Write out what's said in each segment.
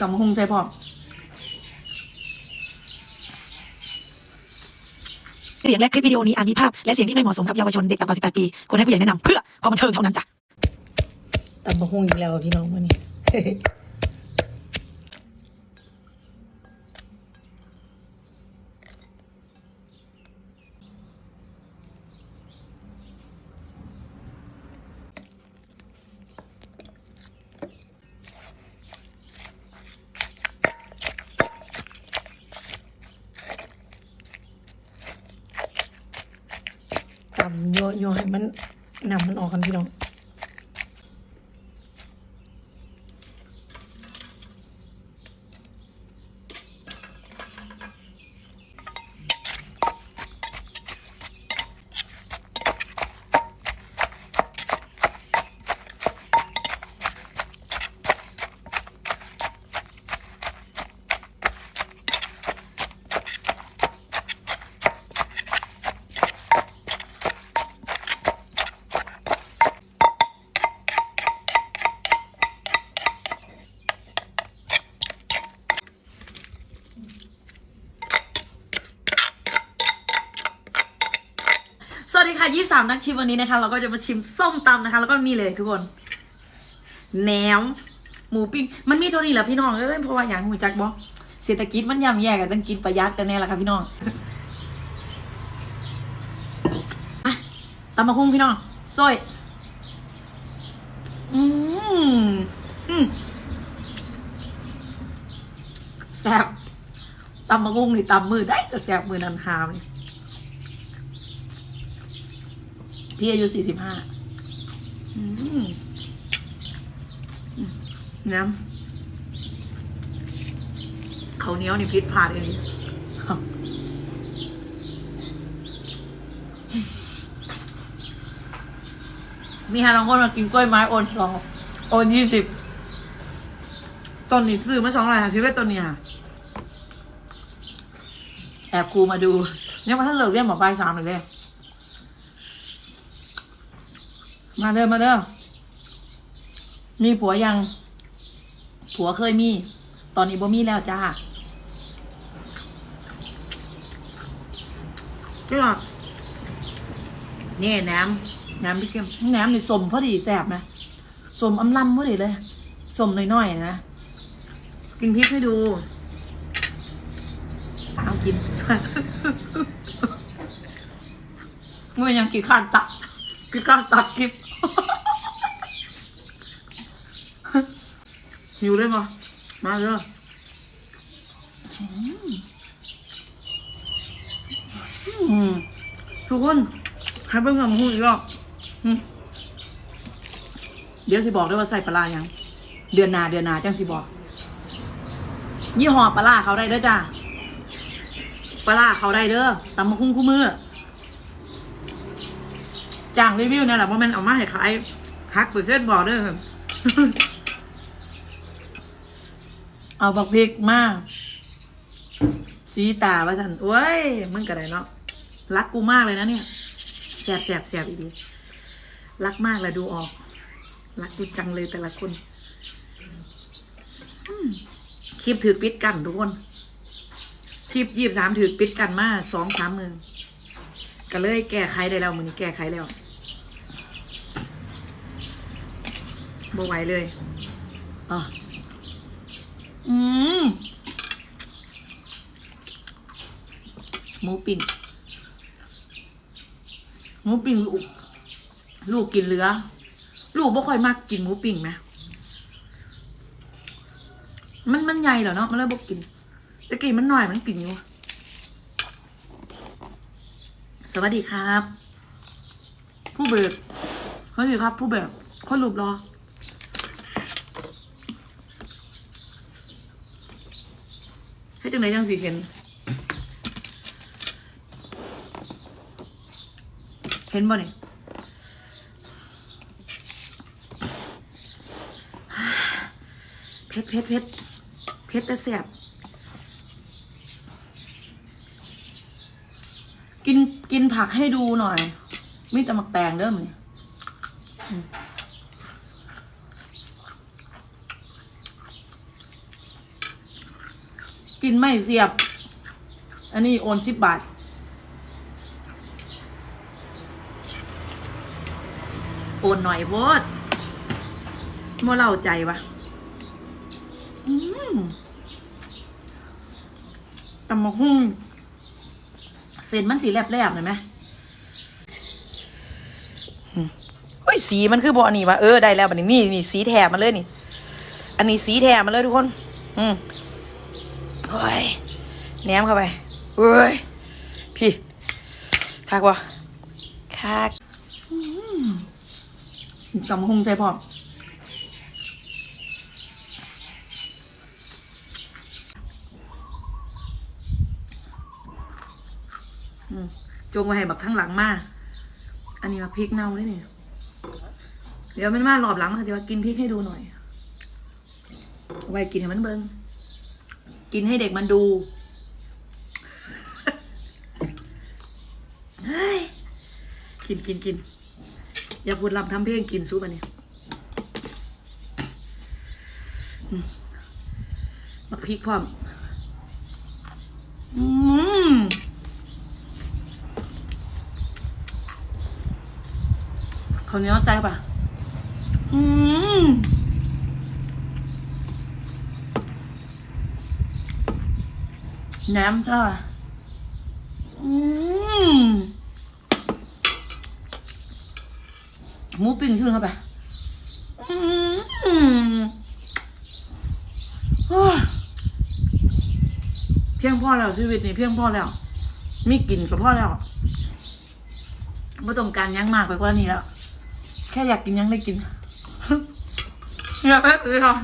ตำบักหุงใส่พร้อมเสียงและคลิปวิดีโอนี้อาจมีภาพ และเสียงที่ไม่เหมาะสมกับเยาวชนเด็กต่ำกว่า 18 ปี ควรให้ผู้ใหญ่แนะนำเพื่อความบันเทิงเท่านั้นจ้ะตำบักหุงอีกแล้วอะพี่น้องวันนี้ ตำโยโยให้มันนำมันออกกันพี่น้อง สวัสดีค่ะ ยี่สามนักชิมวันนี้นะคะ เราก็จะมาชิมส้มตำนะคะ แล้วก็นี่เลยทุกคนแหนมหมูปิ้งมันมีเท่านี้แหละพี่น้องเอ้ยเพราะว่าอย่างหูจักบอกเศรษฐกิจมันย่ำแย่กันต้องกินประหยัดกันแน่ละค่ะพี่น้องอะตำมะคุ้งพี่น้องซอยอืมอืมแซ่บตำมะคุ้งนี่ตำมือได้ก็แซ่บมือนันหามนี่ พี่อายุสี่สิบห้าน้ำเขาวเหนี้ยวนี่พิษพลาดเลยนี่มีฮาลองคนมากินกล้วยไม้โอนสองโอนยี่สิบต้นนี้ซื้อมาสองร้อยห้าสิบเลยต้นเนี้ค่ะแอบครูมาดู ยังมาท่านเลิกเรียนหมอปลายสามเลยเลย มาเด้อมาเด้อมีผัวยัง ผัวเคยมี ตอนนี้บ่มีแล้วจ้าก็นี่แหนมแหนมพี่เกมแหนมนี่สมพอดีแสบนะสมอำลำพอดีเลยสมน้อยๆนะกินพริกให้ดูเอากินเมื่อยังกี่ข้านตักกี่ข้านตักคลิ หิวเลยปะมาเลยอืมทุกคนให้เบิ่งกับหูอีกรอบอืมเดี๋ยวสิบอกด้วยว่าใส่ปลาร้ายังเดือนนาเดือนนาจังสิบอก ยี่ห้อปลาเขาได้เด้อจ้าปลาเขาได้เด้อตำมะคุ้งคู่มือจ้างรีวิวเนี่ยแหละเพราะมันเอามาให้ขายฮักเปอร์เซ็นต์บอกเด้อ เอาบักพริกมาสีตาว่าสันโอ้ย มึงกระไรเนาะ รักกูมากเลยนะเนี่ยแสบแสบแสบอีดี รักมากเลยดูออก รักกูจังเลยแต่ละคนคลิปถือปิดกันทุกคน คลิปยี่สามถือปิดกันมาสองสามมือก็เลยแก้ไขได้แล้วมือนี้แก้ไขแล้วบ่ไหวเลยอะ อืมหมูปิ้งหมูปิ้งลูก ลูกกินเหลือ ลูกบ่ค่อยมากกินหมูปิ้งไหมมันมันใหญ่เหรอเนาะมันเลยบ่กินต่กี้มันหน่อยมันกินอยู่ สวัสดีครับ ผู้เบิกสวัสดีครับ ผู้เบิกคนรูปรอ ให้ จังไหนจังสีเห็น เห็นบ่เนี่ยเพชรเพชรเพชรเพชรแต่แสบกินกินผักให้ดูหน่อย มีแต่หมักแตงเด้อมเนี่ย กินไม่เสียบ อันนี้โอนสิบบาท โอนหน่อยโพดมัวเล่าใจวะอืมตำมะฮุ่งเส้นมันสีแลบๆเห็นไหมเฮ้ยสีมันคือบอนี่วะเออได้แล้วบัดนี้นี่นี่สีแถบมาเลยนี่ อันนี้สีแถบมาเลยทุกคน อืม โอ้ยแหนมเข้าไปเอ้ยพี่คักวะคักอืมตำมะฮุ่งใส่พร้อมอืมจงไว้ให้บักทั้งหลังมา อันนี้มาพริกเน่าเลยเนี่ยเดี๋ยวมันมารอบหลังมันจะว่ากินพริกให้ดูหน่อยเอาไว้กินให้มันเบิง กินให้เด็กมันดูเฮ้ยกินกินกินอย่าพูดลำทำเพลงกินซุปอันนี้มบักพริกพร้อมอืมข้าเนียวใส่ป่ะอืม แห นมใช่ป่ะอืมหมูปิ้งชื่อเข้าไปอืมอ้ยเพียงพอแล้วชีวิตนี้เพียงพอแล้ว มีกินก็พอแล้วไม่ต้องการยังมากไปกว่านี้แล้ว แค่อยากกินยังได้กินอยากได้เลยค่ะ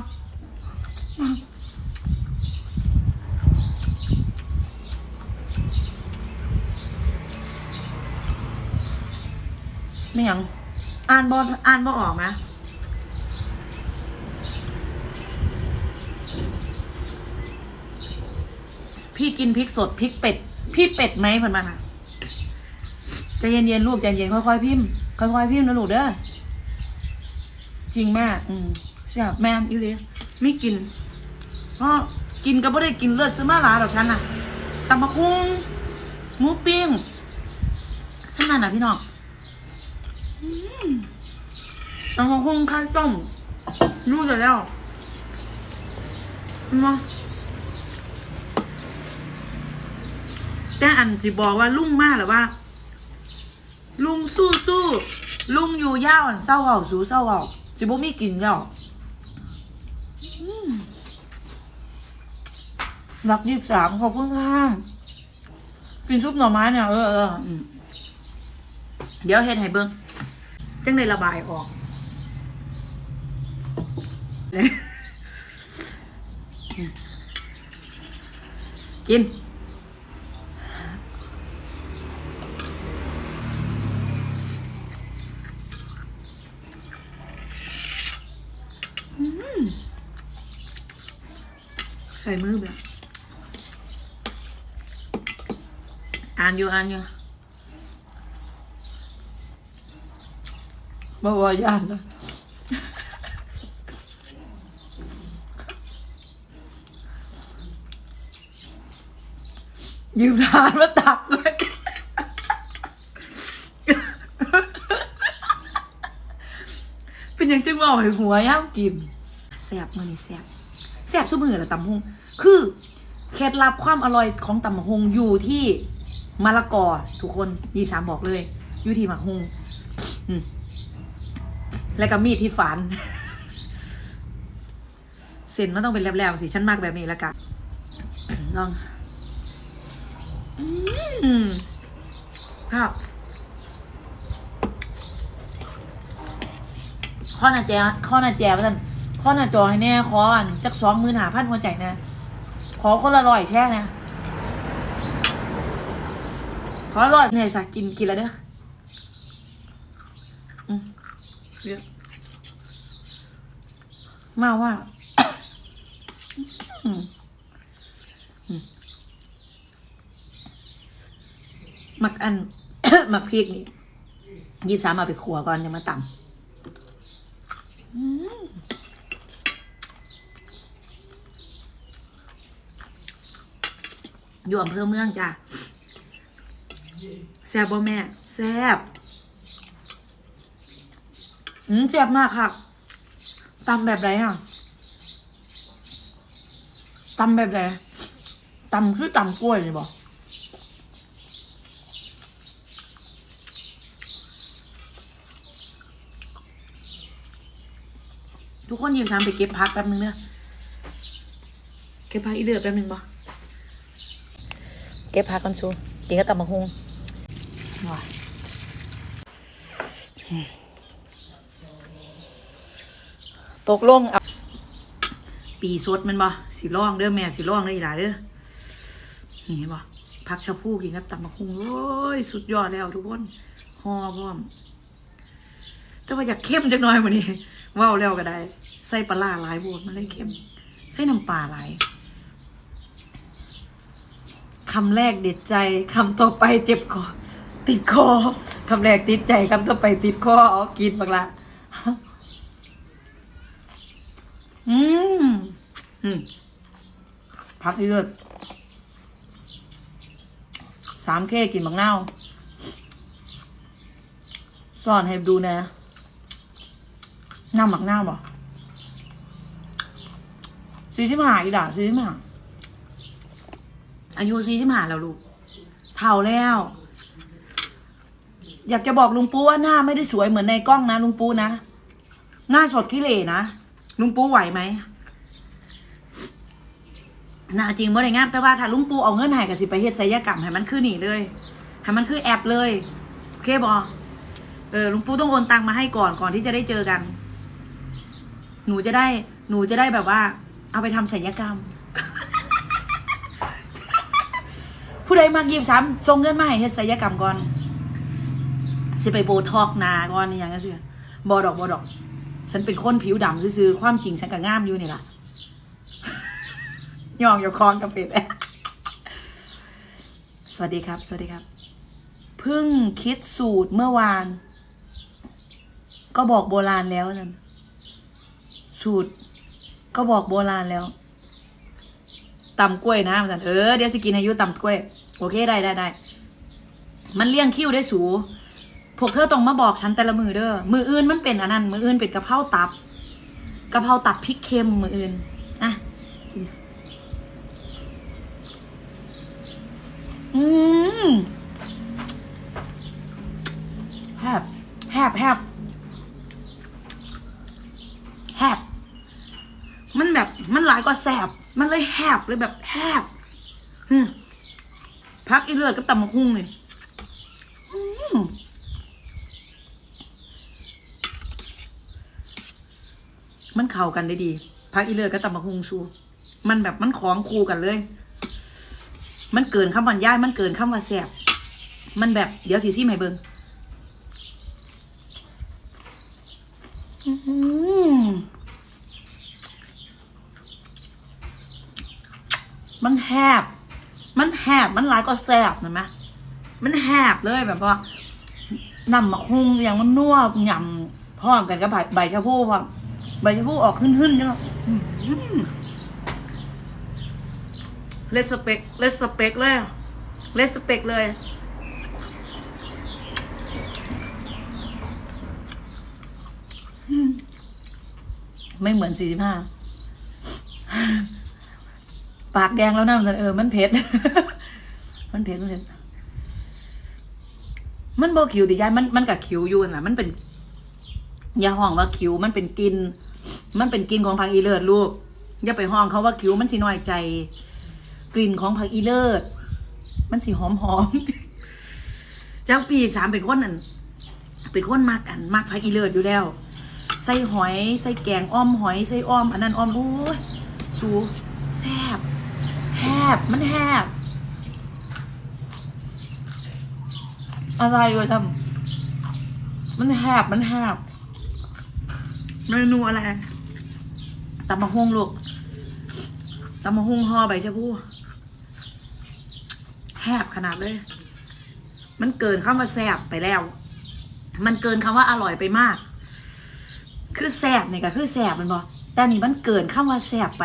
ไม่ยังอ่านบออ่านบอออกไหมพี่กินพริกสดพริกเป็ด พี่เป็ดไหมเพันมาค่ะใจเย็นๆลูกใจเย็นค่อยๆพิมพ์ค่อยๆพิมพ์นะลูกเด้อจริงแม่อืมใช่แม่อยู่เลยไม่กิน เพราะกินก็ไม่ได้กินเลือดซื้อมาหลาหรอกฉันน่ะตำบักหุ่งหมูปิ้งสนั่นน่ะพี่น้อง อืมตำบักหุ่งข้าวต้มรู้จะแล้วเห็นไหมแต่อันจะบอกว่าลุงมากหรือว่า ลุงสู้สู้ลุงอยู่ยาวอันเศร้าเหาสู้เศร้าเหาจิบ่มีกินแล้วอืมรักยี่สามขอบคุณค่ะกินซุปหน่อไม้เนี่ยเออเออเดี๋ยวเฮ็ดให้เบิ่ง จังได้ระบายออกกินใส่มือแบบอ่านอยู่อ่านอยู่ บ่ว่าย่านนะยืมทานมาตักเลยเป็นยังจึงว่าให้หัวย่ามกินแสบมือนี่แสบแซ่บซุมือละตำฮงคือเคล็ดลับความอร่อยของตำฮงอยู่ที่มะละกอทุกคนยี่สามบอกเลย อยู่ที่มะฮงอืม แล้วก็มีดที่ฝานเส้นมันต้องเป็นแหลมๆสิฉันมากแบบนี้แล้วกันลองอืมครับข้อหน้าแจข้อหน้าแจว่าท่านข้อหน้าจอให้แน่ขออันจักสองมื่นหาพันหัวใจนะ ขอคนละร้อยแช่นะขอร้อยเนี่ยสักกินกินแล้วเด้อม เรียกมาว่าหมักอันหมักพริกนี่ยี่สามเอาไปขัวก่อนจะมาตำอืมอยู่อำเภอเมืองจ้ะแซ่บบ่แม่ แซ่บ อืมแซ่บมากค่ะตำแบบไหนอะตำแบบไหนตำคือตำกล้วยเลยบอกทุกคนยืมทำไปเก็บพักแป๊บนึงเนอะเก็บพักอีเดือดแป๊บนึงบ่เก็บผักก่อนสูกินก็ตำมะฮุงว้า ตกลงปีสดมันบ่สีร่องเด้อแม่สีร่องเด้ออีหลาเด้อนี่เห็นบ่ผักชะพูกินกับตำมะฮุงโอ้ยสุดยอดแล้วทุกคนห่อพร้อม แต่ว่าอยากเข้มจักหน่อยมื้อนี้ว้าวแล้วก็ได้ ใส่ปลาหลายบวกมันเลยเข้ม ใส่น้ำปลาหลายคำแรกเด็ดใจคำต่อไปเจ็บคอติดคอคำแรกติดใจคำต่อไปติดคอเอากินบักละ อืมอืมพักที่เลือดสามเคกินบักเน่าสอนให้ดูนะน้ำหมักเน่าบ่สี่สิบห้าอีด่าสี่สิบห้าอายุสี่สิบห้าแล้วลูกเท่าแล้ว อยากจะบอกลุงปูว่าหน้าไม่ได้สวยเหมือนในกล้องนะลุงปูนะ หน้าสดขี้เหร่นะ ลุงปูไหวไหมน้าจริงบ่ได้งามแต่ว่าถ้าลุงปูเอาเงินให้กับสิไปเฮ็ดศัลยกรรมให้มันคือนี่เลยให้มันคือแอปเลยโอเคบอเออลุงปูต้องโอนตังมาให้ก่อนก่อนที่จะได้เจอกัน หนูจะได้ หนูจะได้แบบว่า เอาไปทำศัลยกรรม ผู้ใดมากยีบซ้ำส่งเงินมาให้เฮ็ดศัลยกรรมก่อนสิไปโบท็อกนาก่อนนี่อย่างนั้นสิบอดอกบอดอก ฉันเป็นคนผิวดำซื่อๆความจริงฉันก็งามอยู่นี่ล่ะย่องอย่คลองกับเป็ดสวัสดีครับ สวัสดีครับ เพิ่งคิดสูตรเมื่อวาน ก็บอกโบราณแล้วนั่นสูตร ก็บอกโบราณแล้วตำกล้วยนะมันสันเออเดี๋ยวสิกินอายุตำกล้วย โอเคได้ได้ได้มันเลี้ยงคิ้วได้สู พวกเธอต้องมาบอกฉันแต่ละมือเด้อ มืออื่นมันเป็นอันนั้น มืออื่นเป็นกะเพราตับกะเพราตับพริกเค็มมืออื่นอะกินอืมแฮบแฮบแฮบแฮบมันแบบมันหลายกว่าแสบ มันเลยแหบเลยแบบแหบพักอีเลือดกับตำมะฮุ่งเลยอืม มันเข้ากันได้ดีพักอีเลือกับตำมะฮุงชู มันแบบมันของคู่กันเลย มันเกินคำบรรยาย มันเกินคำว่าแสบมันแบบเดี๋ยวสีซี่ใหม่เบิงมันแหบ มันแหบ มันหลายก็แสบเห็นไหมมันแหบเลยแบบว่านำมาคุงอย่างมันนัวหยำพร้อมกันกับใบใบชะพูพร้อม ใบชะพูออกขึ้นขึ้นๆใช่ไหมเลสเปกเลสเปกเลยเลสเปกเลย ไม่เหมือนสี่สิบห้าปากแดงแล้วนะมันเออ มันเผ็ด มันเผ็ด มันเผ็ด มันโบคิวติยายมันมันกับคิวอยู่น่ะมันเป็น อย่าห้องว่าคิวมันเป็นกิน มันเป็นกลินของผักอีเลิศลูก อย่าไปห้องเขาว่าคิวมันสิน้อยใจ กลิ่นของผักอีเลิศมันสิหอมหอมเจ้าปีสามเป็นคนนั่นเป็นคนมากกันมากผักอีเลิศอยู่แล้วใส่หอยใส่แกงอ้อมหอยใส่อ้อมอันนั้นอ้อมโอ้ยสูแซ่บแฮบมันแฮบอะไรวะทำมันแฮบมันแฮบ เมนูอะไรตำมะฮุ่งลูกตำมะฮุ่งห่อใบชะพูแฮบขนาดเลย มันเกินคำว่าแซ่บไปแล้ว มันเกินคำว่าอร่อยไปมาก คือแสบเนี่ยก็คือแสบมันบอแต่นี่มันเกินคำว่าแสบไป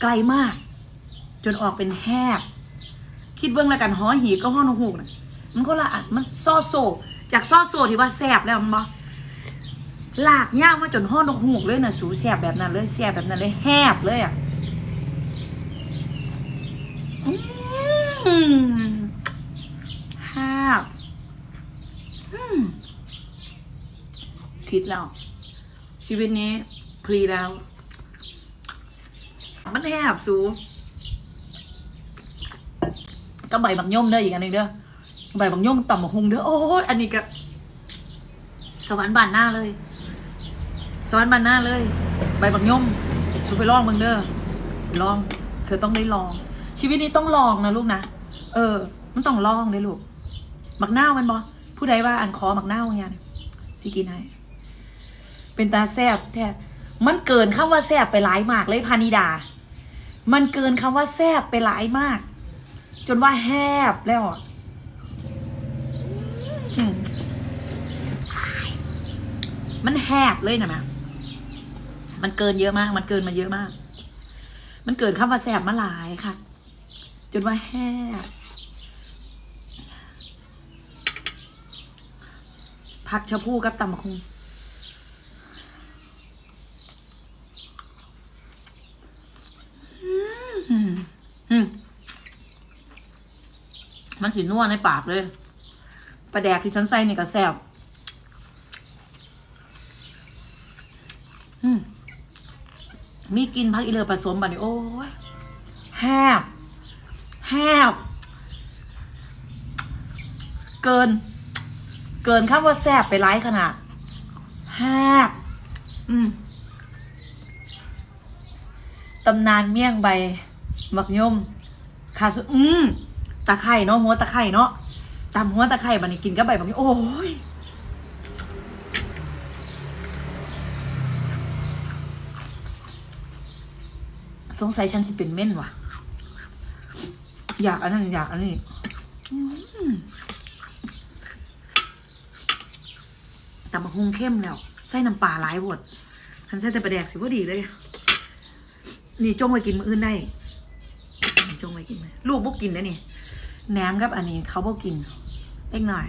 ไกลมาก จนออกเป็นแหบคิดเบื้องแล้วกันหอหีก็ห้อนกฮูกนะมันก็ละอันมันซ่อโซจากซ่อโซที่ว่าแสบแล้วมันบอ ลากยางมาจนห้อนกฮูกเลยนะสูแสบแบบนั้นเลยแสบแบบนั้นเลยแหบเลยอะแหบคิดแล้ว ชีวิตนี้พลีแล้ว มันแหบสูก็ใบบักย่อมเด้ออีกอันหนึ่งเด้อใบบักย่อมต่ำบักฮุงเด้อโอ้ยอันนี้ก็สวรรค์บานหน้าเลย สวรรค์บานหน้าเลย ใบบักย่อมสุไปลองมึงเด้อลอง เธอต้องได้ลอง ชีวิตนี้ต้องลองนะลูกนะเออ มันต้องลองเลยลูกหมักหน้ามันบอผู้ใดว่าอันคอหมักหน้าเนี่ยสิกินให้เป็นตาแซบแท้มันเกินคำว่าแซบไปหลายมากเลยพานิดา มันเกินคำว่าแซบไปหลายมาก จนว่าแหบแล้วอะมมันแหบเลยนะแม่ มันเกินเยอะมาก มันเกินมาเยอะมาก มันเกินคำว่าแสบมาหลายค่ะ จนว่าแหบผักชะพูกับตำมะคุงมันสีนัวในปากเลย ปลาแดกที่ฉันใส่นี่ก็แซ่บอืม มีกินพักอีเลอผสมบัดนี้โอ้ยแฮบแฮบเกิน เกินคำว่าแซ่บไปไร้ายขนาดแฮบอืมตำนานเมี่ยงใบหมักยมคาสุอืมตะไคร่เนาะหัวตะไคร่เนาะตำหัวตะไคร่บันนี้กินกับใบแบบนี้โอ้ย สงสัยฉันสิเป็นเม่นว่ะ อยากอันนั้นอยากอันนี้แต่มาหุงเข้มแล้ว ใส่น้ำปลาหลายบดฉันใส่แต่ปลาแดกสิว่าดีเลย นี่จงไว้กินมื้ออื่นได้ จงไว้กินไหมลูกพวกกินได้นี่แหนมกับ อันนี้เขาบอกกินเล็กหน่อย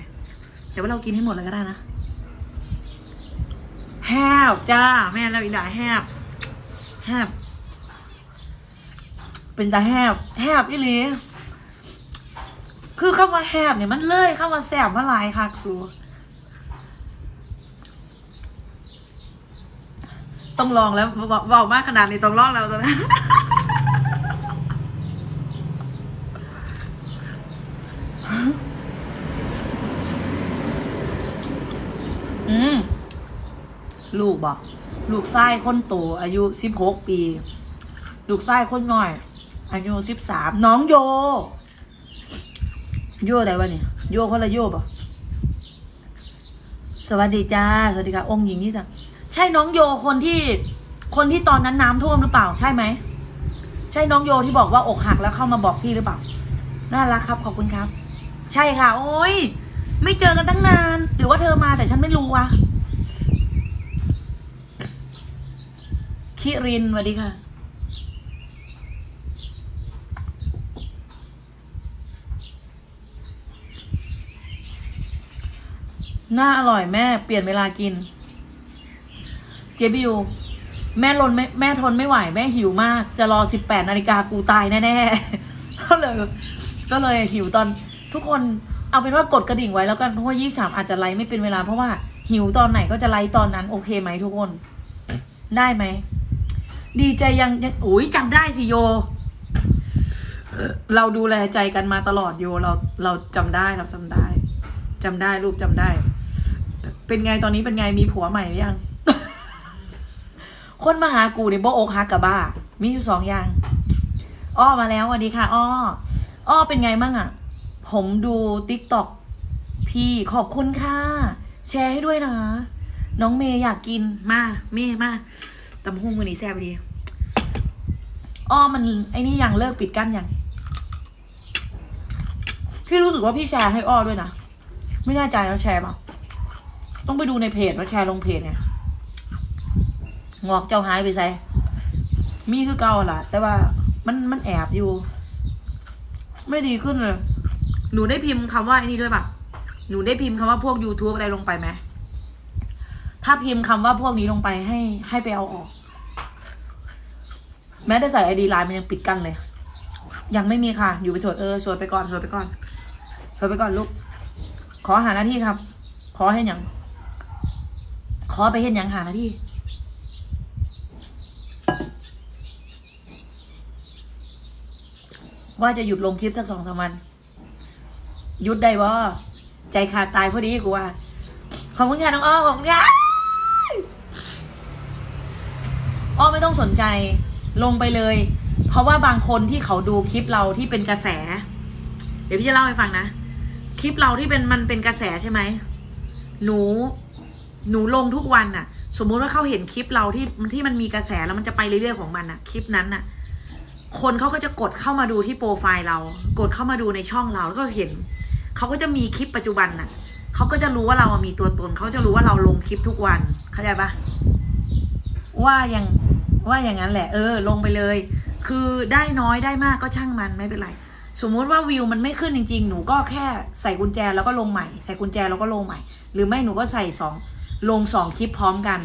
แต่ว่าเรากินให้หมดเลยก็ได้นะแฮบจ้า แม่เราอีดาแฮบแฮบ เป็นตาแฮบแฮบอีหลีคือคำว่าแฮบเนี่ยมันเลยคำว่าแสบมาหลายคักสูต้องลองแล้วบอกบอกมากขนาดนี้ต้องลองแล้วตอนนั้นอืมลูกบอก ลูกไส้คนโตอายุสิบหกปี ลูกไส้คนน้อย อายุสิบสามน้องโย โยอะไรวะเนี่ยโยคนละโยบ่สวัสดีจ้าสวัสดีค่ะองค์หญิงนี่จ้ะใช่น้องโยคนที่คนที่ตอนนั้นน้ำท่วมหรือเปล่าใช่ไหมใช่น้องโยที่บอกว่าอกหักแล้วเข้ามาบอกพี่หรือเปล่าน่ารักครับขอบคุณครับ ใช่ค่ะ โอ้ยไม่เจอกันตั้งนาน หรือว่าเธอมาแต่ฉันไม่รู้วะคิรินสวัสดีค่ะ น่าอร่อยแม่ เปลี่ยนเวลากิน เจบิว แม่รนไม่แม่ทนไม่ไหว แม่หิวมาก จะรอสิบแปดนาฬิกากูตายแน่ๆก็เลยก็เลยหิวตอนทุกคนเอาเป็นว่ากดกระดิ่งไว้แล้วกันเพราะว่ายี่สามอาจจะไลฟ์ไม่เป็นเวลาเพราะว่าหิวตอนไหนก็จะไลฟ์ตอนนั้น โอเคไหมทุกคน ได้ไหม ดีใจยังยังโอ้ยจำได้สิโย เราดูแลใจกันมาตลอดโยเราเราจำได้เราจำได้จำได้ลูกจำได้ เป็นไงตอนนี้เป็นไงมีผัวใหม่หรือยัง คนมาหากูในโบอกฮักกับบ้า มีอยู่สองอย่าง อ้อมาแล้วสวัสดีค่ะ อ้อ อ้อเป็นไงมั่งอะผมดูติ๊กต็อกพี่ขอบคุณค่ะ แชร์ให้ด้วยนะ น้องเมย์อยากกินมาเมย์มาตำหุ่งวันนี้แซ่บดีอ้อมันไอ้นี่ยังเลิกปิดกั้นยังพี่รู้สึกว่าพี่แชร์ให้อ้อด้วยนะ ไม่แน่ใจแล้วแชร์เปล่า ต้องไปดูในเพจว่าแชร์ลงเพจไงงอกเจ้าหายไปใส่มีคือเก่าล่ะ แต่ว่ามันมันแอบอยู่ ไม่ดีขึ้นเลย หนูได้พิมพ์คำว่าไอ้นี่ด้วยปะหนูได้พิมพ์คำว่าพวก YouTube อะไรลงไปไหมถ้าพิมพ์คำว่าพวกนี้ลงไปให้ให้ไปเอาออก แม้แต่ใส่ไอดีไลน์มันยังปิดกั้นเลย ยังไม่มีค่ะ อยู่ไปโสดเออโสดไปก่อนโสดไปก่อนโสดไปก่อนลูก ขอหาหน้าที่ครับ ขอให้หยัง อไปเห็นยังหาน้าที่ว่าจะหยุดลงคลิปสักสองสามวันหยุดได้บ่ใจขาดตายพอดีกูว่า ขอบคุณค่ะน้องอ้อขอบคุณค่ะอ้อไม่ต้องสนใจลงไปเลย เพราะว่าบางคนที่เขาดูคลิปเราที่เป็นกระแส เดี๋ยวพี่จะเล่าให้ฟังนะ คลิปเราที่เป็นมันเป็นกระแสใช่ไหม หนู หนูลงทุกวันน่ะ สมมุติว่าเขาเห็นคลิปเราที่ที่มันมีกระแสแล้วมันจะไปเรื่อยๆของมันน่ะ คลิปนั้นน่ะ คนเขาก็จะกดเข้ามาดูที่โปรไฟล์เรา กดเข้ามาดูในช่องเราแล้วก็เห็นเขาก็จะมีคลิปปัจจุบันน่ะเขาก็จะรู้ว่าเรามีตัวตนเขาจะรู้ว่าเราลงคลิปทุกวันเข้าใจปะว่าอย่างว่าอย่างนั้นแหละ เออ ลงไปเลย คือได้น้อยได้มากก็ช่างมันไม่เป็นไรสมมุติว่าวิวมันไม่ขึ้นจริง ๆ หนูก็แค่ใส่กุญแจแล้วก็ลงใหม่ ใส่กุญแจแล้วก็ลงใหม่ หรือไม่หนูก็ใส่สอง ลงสองคลิปพร้อมกัน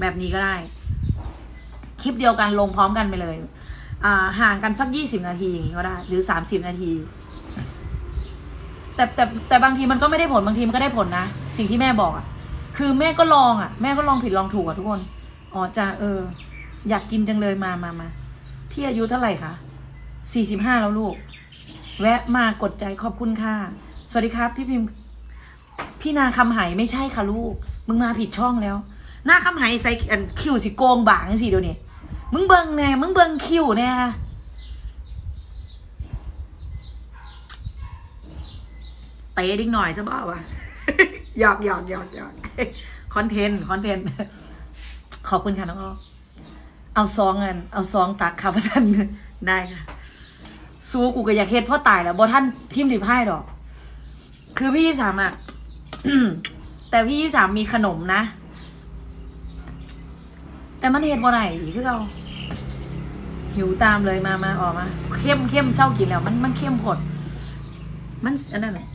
แบบนี้ก็ได้ คลิปเดียวกันลงพร้อมกันไปเลยอ่าห่างกันสักยี่สิบนาทีอย่างนี้ก็ได้ หรือสามสิบนาที แต่แต่แต่บางทีมันก็ไม่ได้ผลบางทีมันก็ได้ผลนะสิ่งที่แม่บอกอะคือแม่ก็ลองอะแม่ก็ลองผิดลองถูกอะทุกคนอ๋อจ้าเออ อยากกินจังเลยมามามาพี่อายุเท่าไหร่คะสี่สิบห้าแล้วลูก แวะมากดใจขอบคุณค่ะ สวัสดีครับ พี่พิมพ์ พี่นาคำไหไม่ใช่ค่ะลูก มึงมาผิดช่องแล้ว หน้าคำไหใส่อันคิวสิโกงบางสิเดี๋ยวนี้มึงเบิงแน่มึงเบิงคิวแน่เตะดิ้งหน่อยซะบ้าวะหยอกหยอกหยอกหยอกคอนเทนต์คอนเทนต์ขอบคุณค่ะน้องอ้อเอาซองเงินเอาซองตักค่ะพระสันได้ค่ะสู้กูก็อยากเฮ็ดเพ่อตายแล้วบ่ท่านพิมพ์ถิพายดอก คือพี่ยี่สามอะ แต่พี่ยี่สามมีขนมนะ แต่มันเฮ็ดบ่ได้อีกคือเราหิวตามเลยมามาออกมา เข้มเข้มเศร้ากินแล้ว มันมันเข้มผด มันอันนั้นแหละ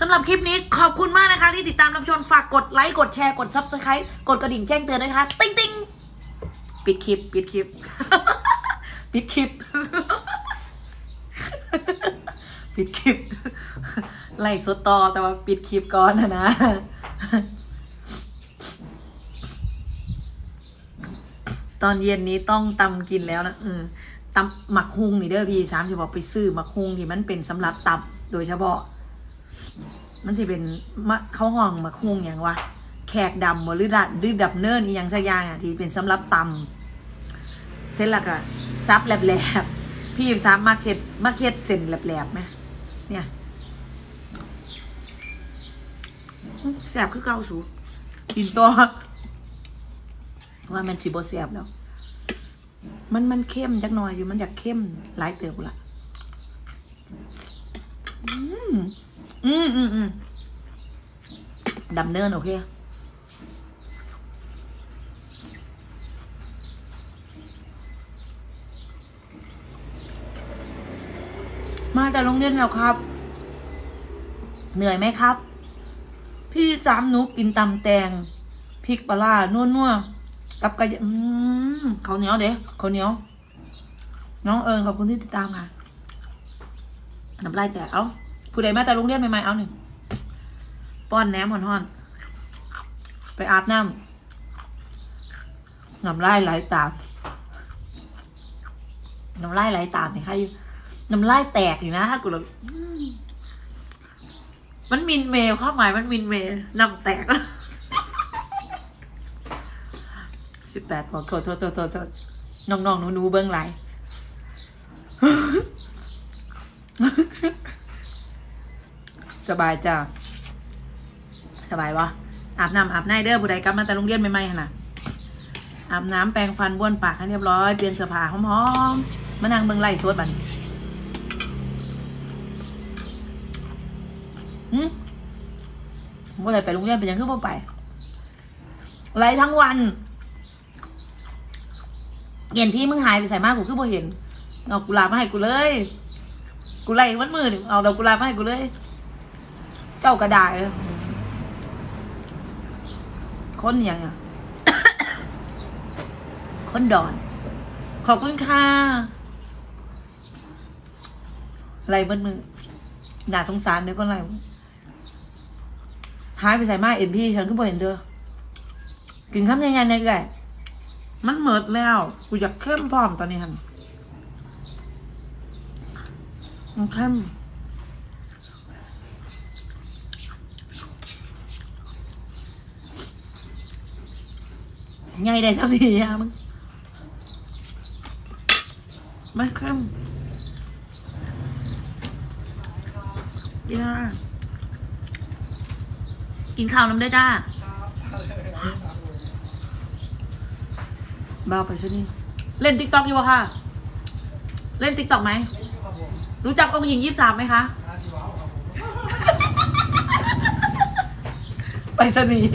สำหรับคลิปนี้ขอบคุณมากนะคะ ที่ติดตามรับชมฝากกดไลค์ กดแชร์กด subscribe กดกระดิ่งแจ้งเตือนนะคะ ติ๊งติ๊งปิดคลิป ปิดคลิป ปิดคลิป ปิดคลิป ไล่สดต่อแต่ว่าปิดคลิปก่อนนะนะตอนเย็นนี้ต้องตำกินแล้วนะเออตำหมักฮุงนี่เด้อพี่สามสิบอกไปซื้อหมักฮุงที่มันเป็นสำหรับตำโดยเฉพาะ มันจะเป็นมะเขาห้องหมักฮุงอย่างวะแขกดำบ่หรือดัดหรือดับเนินอีหยังสักอย่างอะที่เป็นสำหรับตำเส้นละก็ซับแหลบๆพี่ซับมาเก็ตมาเก็ตเส้นแหลบๆไหมเนี่ยอื้อ แสบคือเก่าสูกินตัวว่ามันสิบเสียบแล้ว มันมันเข้มจักหน่อยอยู่มันอยากเข้มหลายเติบละอืมอืมอืมอืมดำเนินโอเคมาแต่โรงเรียนแล้วครับ เหนื่อยไหมครับ พี่สามหนุกินตำแตงพริกปลาร้านัวๆกับกระยอืมข้าเหนียวเด้ข้าเหนียว น้องเอิญขอบคุณที่ติดตามค่ะน้ำลายแตกเอาผู้ใดมาแต่โรงเรียนใหม่ๆเอาหนึ่งป้อนแหนมห่อนๆไปอาบน้ำน้ำลายไหลตามน้ำลายไหลตามเนี่ยค่ะอยู่น้ำลายแตกอยู่นะกูเลยอืม มันมินเมลความหมายมันมินเมลน้ำแตกสิบแปดบอกโทษโทษโทษโทษน้องๆหนูๆเบื้องไหลสบายจ้าสบายวะอาบน้ำอาบในเด้อผู้ใดกลับมาแต่โรงเรียนใหม่ๆนน่ะอาบน้ำแปรงฟันบ้วนปากให้เรียบร้อย เปลี่ยนเสื้อผ้าหอมๆมานั่งเบิ่งไล่สวดบัน เมื่อไรไปโรงเรียนเป็นยังคือบ่ไปไล่ทั้งวันเย็นพี่มึงหายไปใส่มากกูคือบ่เห็นเอากุหลาบมาให้กูเลย กูไล่มันมือนเอาดอกกุหลาบมาให้กูเลย เจ้ากระดาษคนอย่างอะคนดอน ขอบคุณค่ะไล่เบิ้มือน่าสงสารเดี๋ยวก็ไล่ หายไปใส่มาเอ็นพี่ฉันก็บ่เห็นเธอกินข้ามยังไงในไก่มันเหมิดแล้ว กูอยากเข้มพร้อมตอนนี้ฮันมันเข้มไงได้สักทีอะมึงไม่เข้มย่าก นข้าวน้ำได้จ้าเบาไปชนี่เล่นติ๊กต็อกอยู่ปะค่ะ เล่นติ๊กต็อกไหม รู้จักองค์หญิงยี่สามไหมคะ ไปสนีย์